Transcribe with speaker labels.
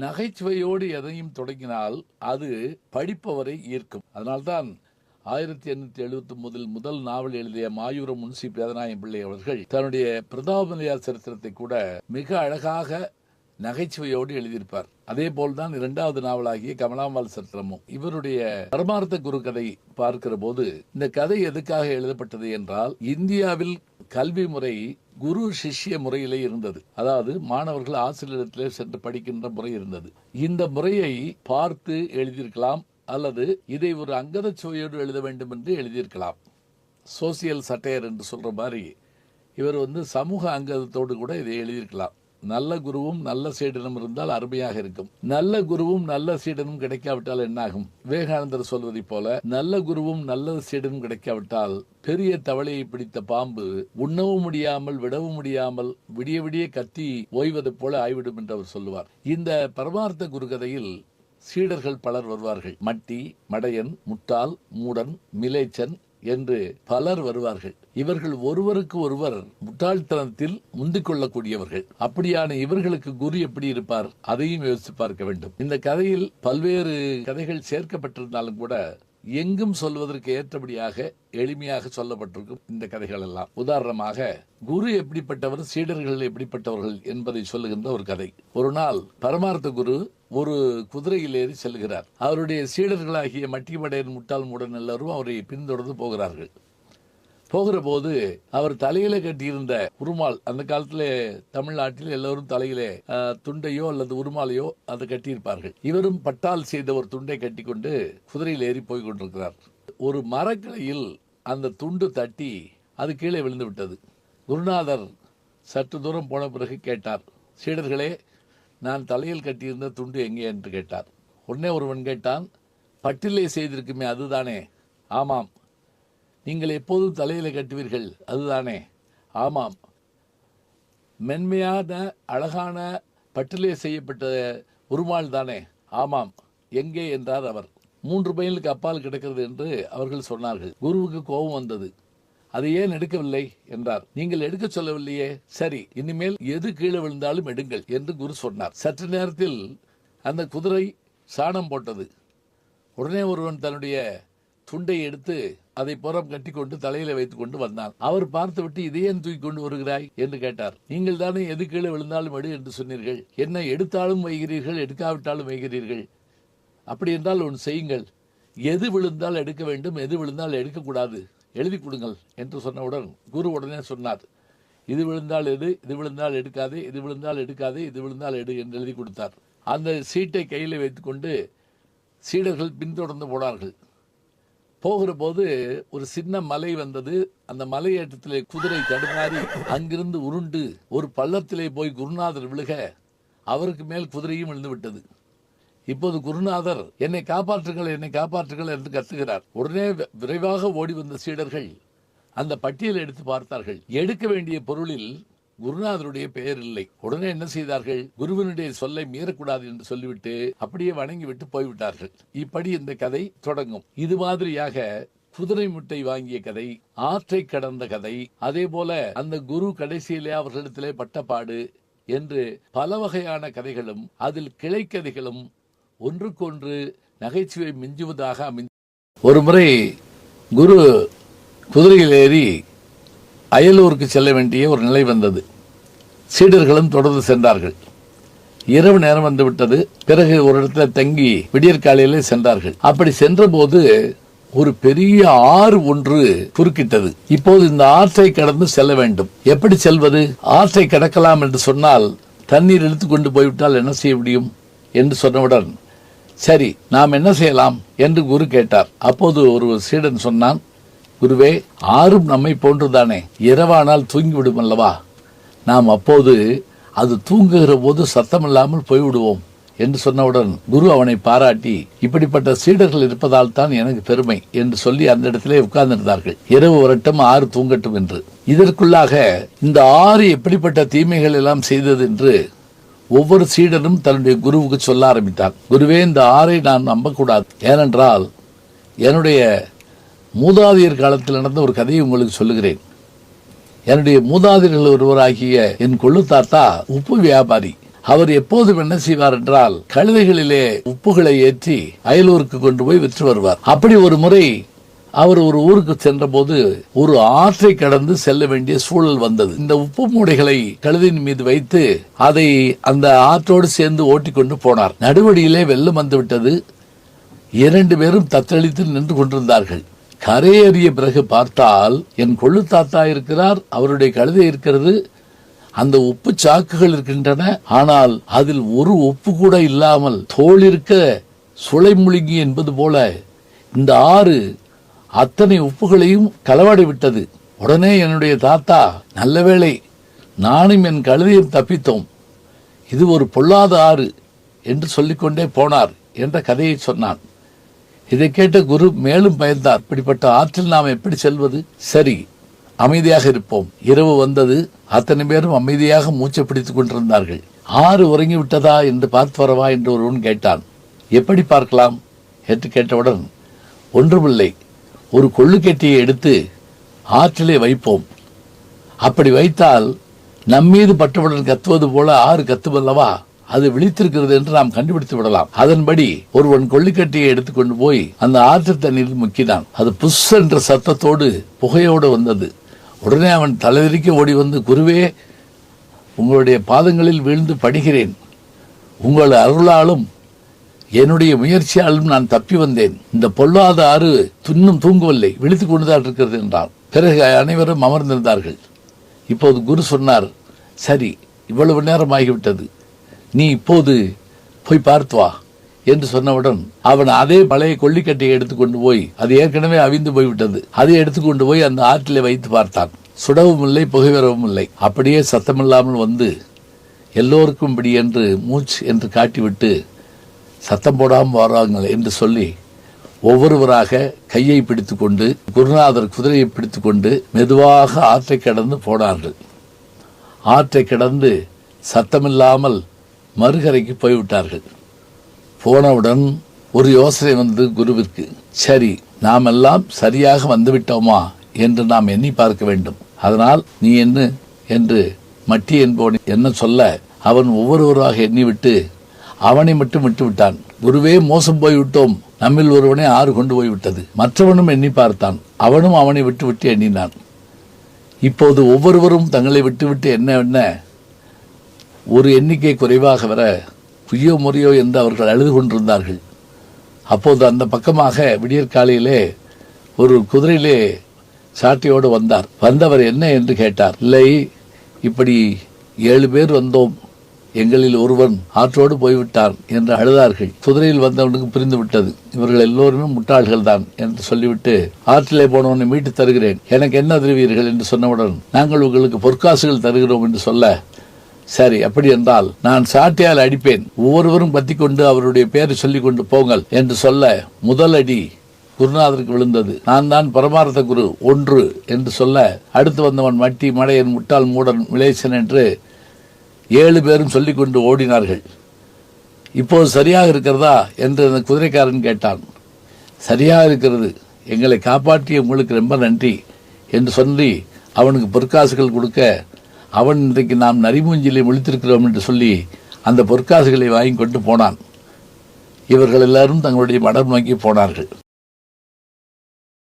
Speaker 1: நகைச்சுவையோடு எதையும் தொடங்கினால் அது படிப்பவரை ஈர்க்கும். அதனால்தான் ஆயிரத்தி எண்ணூற்றி எழுபத்தி முதல் முதல் நாவல் எழுதிய மாயூரம் முன்சி பேதநாயம் பிள்ளை அவர்கள் தன்னுடைய பிரதாபநிலையார் சரித்திரத்தை கூட மிக அழகாக நகைச்சுவையோடு எழுதியிருப்பார். அதே போல்தான் இரண்டாவது நாவலாகிய கமலாம்பால் சரித்திரமும். இவருடைய பரமார்த்த குரு கதை பார்க்கிற போது இந்த கதை எதுக்காக எழுதப்பட்டது என்றால் இந்தியாவில் கல்வி முறை குரு சிஷ்ய முறையிலே இருந்தது. அதாவது மாணவர்கள் ஆசிரியரிடத்திலே சென்று படிக்கின்ற முறை இருந்தது. இந்த முறையை பார்த்து எழுதியிருக்கலாம் அல்லது இதை ஒரு அங்கத சுவையோடு எழுத வேண்டும் என்று எழுதியிருக்கலாம். சோசியல் சட்டையர் என்று சொல்ற மாதிரி இவர் வந்து சமூக அங்கதத்தோடு கூட இதை எழுதியிருக்கலாம். நல்ல குருவும் நல்ல சீடனும் இருந்தால் அருமையாக இருக்கும். நல்ல குருவும் நல்ல சீடனும் கிடைக்காவிட்டால் என்னாகும்? விவேகானந்தர் சொல்வதைப் போல நல்ல குருவும் நல்ல சீடனும் கிடைக்காவிட்டால் பெரிய தவளையை பிடித்த பாம்பு உண்ணவும் முடியாமல் விடவும் முடியாமல் விடிய விடிய கத்தி ஓய்வது போல ஆய்விடும் என்று அவர் சொல்லுவார். இந்த பரமார்த்த குருகதையில் சீடர்கள் பலர் வருவார்கள். மட்டி மடையன் முட்டாள் மூடன் மிலேச்சன் என்று பலர் வருவார்கள். இவர்கள் ஒருவருக்கு ஒருவர் முட்டாள்தனத்தில் முந்திக் கொள்ளக்கூடியவர்கள் அப்படியான இவர்களுக்கு குரு எப்படி இருப்பார்? அதையும் யோசித்து பார்க்க வேண்டும். இந்த கதையில் பல்வேறு கதைகள் சேர்க்கப்பட்டிருந்தாலும் கூட எங்கும் சொல்வதற்கு ஏற்றபடியாக எளிமையாக சொல்லப்பட்டிருக்கும் இந்த கதைகள் எல்லாம் உதாரணமாக குரு எப்படிப்பட்டவர் சீடர்கள் எப்படிப்பட்டவர்கள் என்பதை சொல்லுகின்ற ஒரு கதை. ஒரு நாள் பரமார்த்த குரு ஒரு குதிரையில் ஏறி செல்கிறார். அவருடைய சீடர்களாகிய மட்டிமடையன் முட்டாள் மூடன் எல்லாரும் அவரை பின்தொடர்ந்து போகிறார்கள். போகிற போது அவர் தலையில கட்டியிருந்த உருமால் அந்த காலத்துல தமிழ்நாட்டில் எல்லோரும் தலையிலே துண்டையோ அல்லது உருமாலையோ அதை கட்டியிருப்பார்கள். இவரும் பட்டால் செய்த ஒரு துண்டை கட்டிக்கொண்டு குதிரையில் ஏறி போய் கொண்டிருக்கிறார். ஒரு மரக்கிளையில் அந்த துண்டு தட்டி அது கீழே விழுந்து விட்டது. குருநாதர் சற்று தூரம் போன பிறகு கேட்டார் சீடர்களே நான் தலையில் கட்டியிருந்த துண்டு எங்கே? என்று கேட்டார். உடனே ஒருவன் கேட்டான் பட்டிலே செய்திருக்குமே அதுதானே. ஆமாம் நீங்கள் எப்போதும் தலையில கட்டுவீர்கள். அதுதானே. ஆமாம். மென்மையான அழகான பட்டிலே செய்யப்பட்ட உருமாள் தானே. ஆமாம். எங்கே என்றார் அவர். மூன்று மைலுக்கு அப்பால் கிடக்கிறது என்று அவர்கள் சொன்னார்கள். குருவுக்கு கோபம் வந்தது. அதை ஏன் எடுக்கவில்லை என்றார். நீங்கள் எடுக்க சொல்லவில்லையே. சரி இனிமேல் எது கீழே விழுந்தாலும் எடுங்கள் என்று குரு சொன்னார். சற்று நேரத்தில் அந்த குதிரை சாணம் போட்டது. உடனே ஒருவன் தன்னுடைய துண்டை எடுத்து அதை புறம் கட்டிக்கொண்டு தலையில வைத்துக் கொண்டு வந்தான் அவர் பார்த்துவிட்டு இதே ஏன் தூக்கி கொண்டு வருகிறாய்? என்று கேட்டார். நீங்கள் தானே எது கீழே விழுந்தாலும் எடு என்று சொன்னீர்கள். என்ன எடுத்தாலும் வைகிறீர்கள் எடுக்காவிட்டாலும் வைகிறீர்கள். அப்படி என்றால் ஒன்று செய்யுங்கள். எது விழுந்தால் எடுக்க வேண்டும் எது விழுந்தால் எடுக்கக்கூடாது. எழுதி கொடுங்கள் என்று சொன்னவுடன் குரு உடனே சொன்னார். இது விழுந்தால் எடு இது விழுந்தால் எடுக்காதே இது விழுந்தால் எடுக்காதே இது விழுந்தால் எடு என்று எழுதி கொடுத்தார். அந்த சீட்டை கையில் வைத்துக்கொண்டு சீடர்கள் பின்தொடர்ந்து போனார்கள். போகிற போது ஒரு சின்ன மலை வந்தது. அந்த மலையேற்றத்திலே குதிரை தடுமாறி அங்கிருந்து உருண்டு ஒரு பள்ளத்திலே போய் குருநாதர் விழுக அவருக்கு மேல் குதிரையும் விழுந்து விட்டது இப்போது குருநாதர் என்னை காப்பாற்றுங்கள் என்னை காப்பாற்றுங்கள் என்று கத்துகிறார். உடனே விரைவாக ஓடி வந்த சீடர்கள் அந்த பட்டியலை எடுத்து பார்த்தார்கள். எடுக்க வேண்டிய பொருளில் குருநாதருடைய பெயர் இல்லை. உடனே என்ன செய்தார்கள்? குருவினுடைய சொல்லை மீறக்கூடாது என்று சொல்லிவிட்டு அப்படியே வணங்கி விட்டு போய்விட்டார்கள். இப்படி இந்த கதை தொடங்கும். இது மாதிரியாக குதிரை முட்டை வாங்கிய கதை ஆற்றை கடந்த கதை அதே போல அந்த குரு கடைசியிலே அவர்களிடத்திலே பட்டப்பாடு என்று பல வகையான கதைகளும் அதில் கிளைக்கதைகளும் ஒன்றுக்கொன்று நகைச்சுவை மிஞ்சுவதாக அமைந்து ஒரு முறை குரு குதிரையில் ஏறி அயலூருக்கு செல்ல வேண்டிய ஒரு நிலை வந்தது. சீடர்களும் தொடர்ந்து சென்றார்கள். இரவு நேரம் வந்துவிட்டது பிறகு ஒரு இடத்துல தங்கி விடியற்காலையிலே சென்றார்கள். அப்படி சென்றபோது ஒரு பெரிய ஆறு ஒன்று குறுக்கிட்டது. இப்போது இந்த ஆற்றை கடந்து செல்ல வேண்டும். எப்படி செல்வது? ஆற்றை கடக்கலாம் என்று சொன்னால் தண்ணீர் இழுத்து கொண்டு போய்விட்டால் என்ன செய்ய முடியும்? என்று சொன்னவுடன் சரி நாம் என்ன செய்யலாம்? என்று குரு கேட்டார். அப்போது ஒரு சீடன் சொன்னான் குருவே ஆறும் நம்மை போன்றுதானே. இரவானால் தூங்கிவிடும் அல்லவா? நாம் அப்போது அது தூங்குகிற போது சத்தமில்லாமல் போய்விடுவோம் என்று சொன்னவுடன் குரு அவனை பாராட்டி இப்படிப்பட்ட சீடர்கள் இருப்பதால் தான் எனக்கு பெருமை என்று சொல்லி அந்த இடத்திலே உட்கார்ந்திருந்தார்கள். இரவு வரட்டும் ஆறு தூங்கட்டும் என்று. இதற்குள்ளாக இந்த ஆறு எப்படிப்பட்ட தீமைகள் எல்லாம் செய்தது என்று ஒவ்வொரு சீடனும் தன்னுடைய குருவுக்கு சொல்ல ஆரம்பித்தார். குருவே இந்த ஆறை நான் நம்பக்கூடாது. ஏனென்றால் என்னுடைய மூதாதையர் காலத்தில் நடந்த ஒரு கதையை உங்களுக்கு சொல்லுகிறேன். என்னுடைய மூதாதிரிகள் ஒருவராகிய என் கொள்ளு தாத்தா உப்பு வியாபாரி. அவர் எப்போதும் என்ன செய்வார் என்றால் கழுதைகளிலே உப்புகளை ஏற்றி அயலூருக்கு கொண்டு போய் விற்று வருவார். அப்படி ஒரு முறை அவர் ஒரு ஊருக்கு சென்றபோது ஒரு ஆற்றை கடந்து செல்ல வேண்டிய சூழல் வந்தது. இந்த உப்பு மூடைகளை கழுதையின் மீது வைத்து அதை அந்த ஆற்றோடு சேர்ந்து ஓட்டிக்கொண்டு போனார். நடுவடியிலே வெள்ளம் வந்துவிட்டது. இரண்டு பேரும் தத்தளித்து நின்று கொண்டிருந்தார்கள். கரையேறிய பிறகு பார்த்தால் என் கொள்ளு தாத்தா இருக்கிறார் அவருடைய கழுதை இருக்கிறது அந்த உப்பு சாக்குகள் இருக்கின்றன ஆனால் அதில் ஒரு உப்பு கூட இல்லாமல் தோல் இருக்க சுளை முழுங்கி என்பது போல இந்த ஆறு அத்தனை உப்புகளையும் களவாடி விட்டது. உடனே என்னுடைய தாத்தா நல்ல வேளை நானும் என் கழுதையும் தப்பித்தோம். இது ஒரு பொல்லாத ஆறு என்று சொல்லிக்கொண்டே போனார் என்ற கதையை சொன்னான். இதை கேட்ட குரு மேலும் பயந்தார். இப்படிப்பட்ட ஆற்றில் நாம் எப்படி செல்வது? சரி அமைதியாக இருப்போம். இரவு வந்தது. அத்தனை பேரும் அமைதியாக மூச்சை பிடித்துக் கொண்டிருந்தார்கள். ஆறு உறங்கி விட்டதா என்று பார்த்து வரவா என்று ஒருவன் கேட்டான். எப்படி பார்க்கலாம்? என்று கேட்டவுடன் ஒன்றுமில்லை. ஒரு கொள்ளுக்கெட்டியை எடுத்து ஆற்றிலே வைப்போம். அப்படி வைத்தால் நம்மீது பட்டவுடன் கத்துவது போல ஆறு கத்துவல்லவா அது விழித்திருக்கிறது என்று நாம் கண்டுபிடித்து விடலாம். அதன்படி ஒருவன் கொள்ளிக்கட்டியை எடுத்துக்கொண்டு போய் அந்த ஆற்று தண்ணீரில் முக்கினான். அது புஷ் என்ற சத்தத்தோடு புகையோடு வந்தது. உடனே அவன் தலைவிரிக்க ஓடி வந்து குருவே உங்களுடைய பாதங்களில் வீழ்ந்து படுகிறேன். உங்கள் அருளாலும் என்னுடைய முயற்சியாலும் நான் தப்பி வந்தேன். இந்த பொல்லாத ஆறு துன்னும் தூங்கவில்லை. விழித்துக் கொண்டுதான் இருக்கிறது என்றான். பிறகு அனைவரும் அமர்ந்திருந்தார்கள். இப்போது குரு சொன்னார் சரி இவ்வளவு நேரம் ஆகிவிட்டது. நீ இப்போது போய் பார்த்து வா என்று சொன்னவுடன் அவன் அதே பழைய கொல்லிக்கட்டையை எடுத்துக்கொண்டு போய் அது ஏற்கனவே அவிந்து போய்விட்டது. அதை எடுத்துக்கொண்டு போய் அந்த ஆற்றிலே வைத்து பார்த்தான். சுடவும் இல்லை புகைவரவும் இல்லை. அப்படியே சத்தமில்லாமல் வந்து எல்லோருக்கும் இப்படி என்று மூச்சு என்று காட்டிவிட்டு சத்தம் போடாமல் வராங்க என்று சொல்லி ஒவ்வொருவராக கையை பிடித்துக்கொண்டு குருநாதர் குதிரையை பிடித்துக்கொண்டு மெதுவாக ஆற்றை கடந்து போனார்கள். ஆற்றை கடந்து சத்தமில்லாமல் மறுகரைக்கு போய்விட்டார்கள். போனவுடன் ஒரு யோசனை வந்தது குருவிற்கு. சரி நாம் எல்லாம் சரியாக வந்துவிட்டோமா என்று நாம் எண்ணி பார்க்க வேண்டும். அதனால் நீ என்ன என்று மட்டி என்பவன் என்ன சொல்ல அவன் ஒவ்வொருவராக எண்ணிவிட்டு அவனை மட்டும் விட்டு விட்டான் குருவே மோசம் போய் விட்டோம் நம்மில் ஒருவனை ஆறு கொண்டு போய் விட்டது மற்றவனும் எண்ணி பார்த்தான். அவனும் அவனை விட்டு விட்டு எண்ணினான். இப்போது ஒவ்வொருவரும் தங்களை விட்டுவிட்டு என்ன என்ன? ஒரு எண்ணிக்கை குறைவாக வர புய்யோ முறையோ என்று அவர்கள் அழுது கொண்டிருந்தார்கள். அப்போது அந்த பக்கமாக விடியற்காலையிலே ஒரு குதிரையிலே சாட்டியோடு வந்தார். வந்தவர் என்ன என்று கேட்டார். இல்லை இப்படி ஏழு பேர் வந்தோம். எங்களில் ஒருவன் ஆற்றோடு போய்விட்டான் என்று அழுதார்கள். குதிரையில் வந்தவனுக்கு புரிந்து விட்டது இவர்கள் எல்லோருமே முட்டாள்கள் தான் என்று சொல்லிவிட்டு ஆற்றிலே போனவனை மீட்டு தருகிறேன். எனக்கு என்ன தருவீர்கள் என்று சொன்னவுடன் நாங்கள் உங்களுக்கு பொற்காசுகள் தருகிறோம் என்று சொல்ல சரி அப்படி என்றால் நான் சாட்டையால் அடிப்பேன். ஒவ்வொருவரும் பத்தி கொண்டு அவருடைய பெயரை சொல்லிக் கொண்டு போங்கள் என்று சொல்ல முதல் அடி குருநாதருக்கு விழுந்தது. நான் தான் பரமார்த்த குரு ஒன்று என்று சொல்ல அடுத்து வந்தவன் மட்டி மடையன் முட்டாள் மூடன் மிளேசன் என்று ஏழு பேரும் சொல்லிக் கொண்டு ஓடினார்கள். இப்போது சரியாக இருக்கிறதா என்று அந்த குதிரைக்காரன் கேட்டான். சரியாக இருக்கிறது. எங்களை காப்பாற்றிய உங்களுக்கு ரொம்ப நன்றி என்று சொல்லி அவனுக்கு பொற்காசுகள் கொடுக்க அவன் இன்றைக்கு நாம் நரிமூஞ்சிலே முழித்திருக்கிறோம் என்று சொல்லி அந்த பொற்காசுகளை வாங்கி கொண்டு போனான். இவர்கள் எல்லாரும் தங்களுடைய மடம் நோக்கி போனார்கள்.